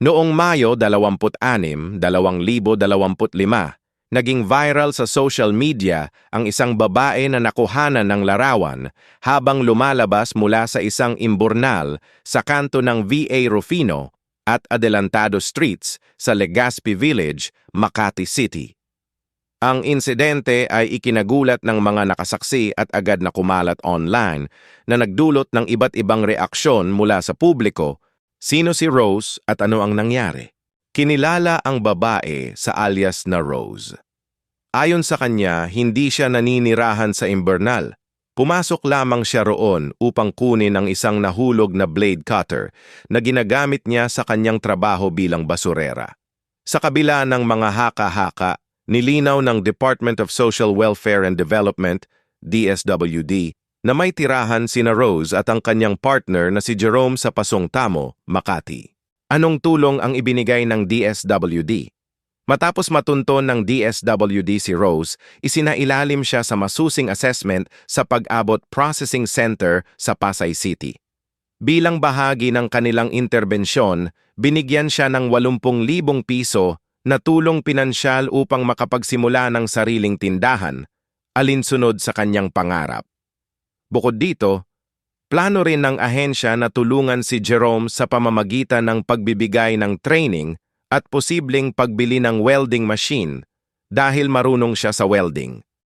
Noong Mayo 26, 2025, naging viral sa social media ang isang babae na nakuhanan ng larawan habang lumalabas mula sa isang imburnal sa kanto ng VA Rufino at Adelantado Streets sa Legazpi Village, Makati City. Ang insidente ay ikinagulat ng mga nakasaksi at agad na kumalat online na nagdulot ng iba't ibang reaksyon mula sa publiko Sino si Rose at ano ang nangyari? Kinilala ang babae sa alias na Rose. Ayon sa kanya, hindi siya naninirahan sa imbernal. Pumasok lamang siya roon upang kunin ang isang nahulog na blade cutter na ginagamit niya sa kanyang trabaho bilang basurera. Sa kabila ng mga haka-haka, nilinaw ng Department of Social Welfare and Development, DSWD, na may tirahan sina Rose at ang kanyang partner na si Jerome sa Pasong Tamo, Makati. Anong tulong ang ibinigay ng DSWD? Matapos matunton ng DSWD si Rose, isinailalim siya sa masusing assessment sa pag-abot processing center sa Pasay City. Bilang bahagi ng kanilang interbensyon, binigyan siya ng 80,000 piso na tulong pinansyal upang makapagsimula ng sariling tindahan, alinsunod sa kanyang pangarap. Bukod dito, plano rin ng ahensya na tulungan si Jerome sa pamamagitan ng pagbibigay ng training at posibleng pagbili ng welding machine dahil marunong siya sa welding.